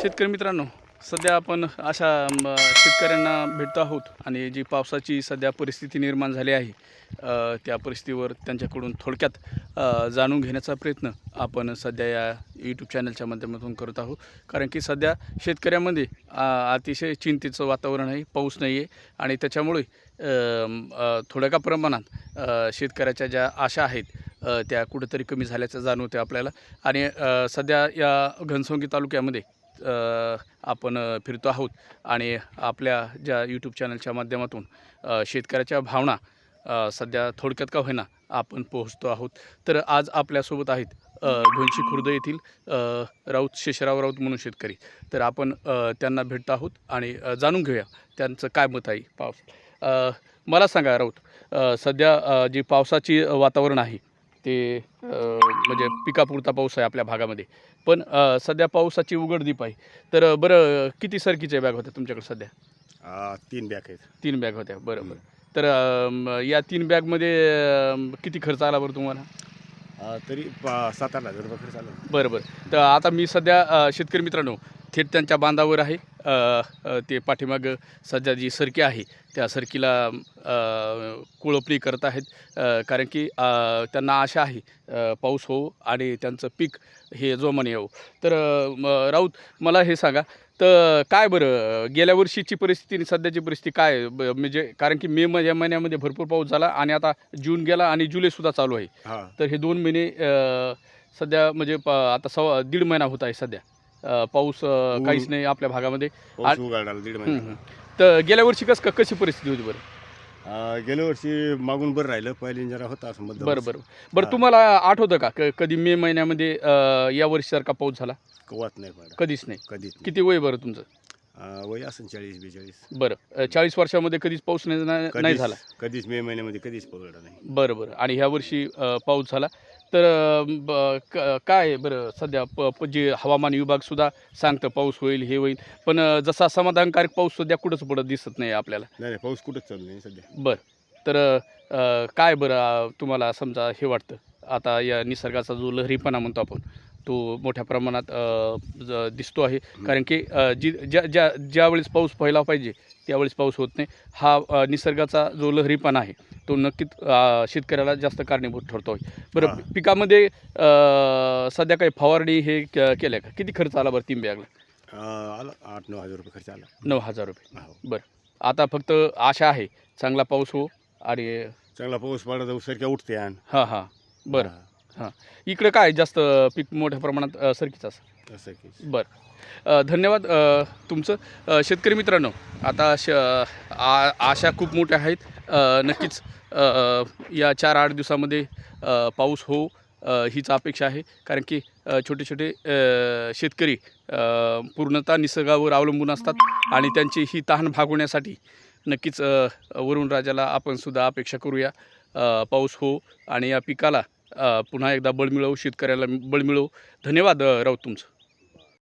शेतकरी मित्रांनो सध्या आपण अशा शेतकऱ्यांना भेटतो आहोत आणि जी पावसाची सध्या परिस्थिती निर्माण झाली आहे त्या परिस्थितीवर त्यांच्याकडून थोडक्यात जाणून घेण्याचा प्रयत्न आपण सध्या या यूट्यूब चॅनलच्या माध्यमातून करत आहोत. कारण की सध्या शेतकऱ्यामध्ये अतिशय चिंतेचं वातावरण आहे पाऊस नाही आहे आणि त्याच्यामुळे थोड्या का प्रमाणात शेतकऱ्याच्या ज्या आशा आहेत त्या कुठंतरी कमी झाल्याचं जाणवते आपल्याला. आणि सध्या या घनसंगी तालुक्यामध्ये आपण फिरतो आहोत आणि आपल्या ज्या यूट्यूब चॅनलच्या माध्यमातून शेतकऱ्याच्या भावना सध्या थोडक्यात का होईना आपण पोहोचतो आहोत. तर आज आपल्यासोबत आहेत घोंशी खुर्द येथील राऊत शेषराव राऊत म्हणून शेतकरी. तर आपण त्यांना भेटतो आहोत आणि जाणून घेऊया त्यांचं काय मत आहे पाऊस मला सांगा राऊत सध्या जी पावसाची वातावरण आहे ते म्हणजे पिकापुरता पाऊस आहे आपल्या भागामध्ये. पण सध्या पावसाची उघडदीप आहे. तर बरं किती सरकीच्या बॅग होत्या तुमच्याकडे सध्या? तीन बॅग आहेत. तीन बॅग होत्या बरं बरं. तर या तीन बॅगमध्ये किती खर्च आला बरं तुम्हाला? तरी सात आठ हजार रुपये खर्च आला. बरं बरं. तर आता मी सध्या शेतकरी मित्रांनो थेट त्यांच्या बांधावर आहे. ते पाठीमागं सध्या जी सरकी आहे. त्या सरकीला कुळपणी करत आहेत. कारण की त्यांना आशा आहे पाऊस हो आणि त्यांचं पीक हे जोमाने येऊ. तर राऊत मला हे सांगा तर काय बरं गेल्या वर्षीची परिस्थिती आणि सध्याची परिस्थिती काय? म्हणजे कारण की मे या महिन्यामध्ये भरपूर पाऊस झाला आणि आता जून गेला आणि जुलैसुद्धा चालू आहे. हा. तर हे दोन महिने सध्या म्हणजे प आता सव्वा दीड महिना होत आहे सध्या. अ, पाऊस अ, काहीच नाही आपल्या भागामध्ये. पाऊस उघडला दीड महिना. तर गेल्या वर्षी कस कशी परिस्थिती होती बरं? गेल्या वर्षी मागून बरं राहिलं पहिले जरा होता असं मध्यम. बरं बरं. बरं. तुम्हाला आठवतं का? क- कधी मे महिन्यामध्ये अ, या वर्षीसारखा पाऊस झाला? कवात नाही कधीच नाही. कधीच नाही. किती वय बरं तुमचं? वय असेल चाळीस बेचाळीस. बरं. अ, चाळीस वर्षामध्ये कधीच पाऊस नाही नाही कधीच झाला? कधीच मे महिन्यामध्ये कधीच पडला नाही. बरं बरं. आणि ह्या वर्षी अ, पाऊस झाला. तर ब- क- काय बरं सध्या प प- जे हवामान विभागसुद्धा सांगतं पाऊस होईल हे होईल. पण जसा समाधानकारक पाऊस सध्या कुठंच पडत दिसत नाही आपल्याला. नाही नाही पाऊस कुठंच चालू नाही सध्या. बरं. तर अ, काय बरं अ, तुम्हाला समजा हे वाटतं? आता या निसर्गाचा जो लहरीपणा म्हणतो आपण तो मोठ्या प्रमाणात दिसतो आहे. कारण की जी ज्या ज्या ज्यावेळेस पाऊस पहिला पाहिजे त्यावेळेस पाऊस होत नाही. हा निसर्गाचा जो लहरीपणा आहे तो नक्कीच शेतकऱ्याला जास्त कारणीभूत ठरतो आहे. बरं. पिकामध्ये सध्या काही फवारणी हे के- केल्या का? किती खर्च आला बरं तीन बॅगला आ, आला आठ नऊ हजार रुपये खर्च आला. नऊ हजार रुपये. हो. बरं. आता फक्त आशा आहे चांगला पाऊस हो आणि चांगला पाऊस पडला तर सारख्या उठते आण. हां हां. बरं. हा, इकडे काय जास्त पीक मोठ्या प्रमाणात अ, सरकीच असं? असं की. बरं. अ, धन्यवाद. अ, तुमचं अ, शेतकरी मित्रांनो आता श आ आशा खूप मोठ्या आहेत. अ, नक्कीच अ, या चार आठ दिवसामध्ये अ, पाऊस हो अ, हीच अपेक्षा आहे. कारण की अ, छोटे छोटे अ, शेतकरी अ, पूर्णतः निसर्गावर अवलंबून असतात आणि त्यांची ही तहान भागवण्यासाठी नक्कीच अ, वरुण राजाला आपण सुद्धा अपेक्षा करूया. अ, पाऊस हो आणि या पिकाला पुन्हा एकदा बळ मिळवू शेतकऱ्याला बळ मिळवू. धन्यवाद राऊत तुमचं.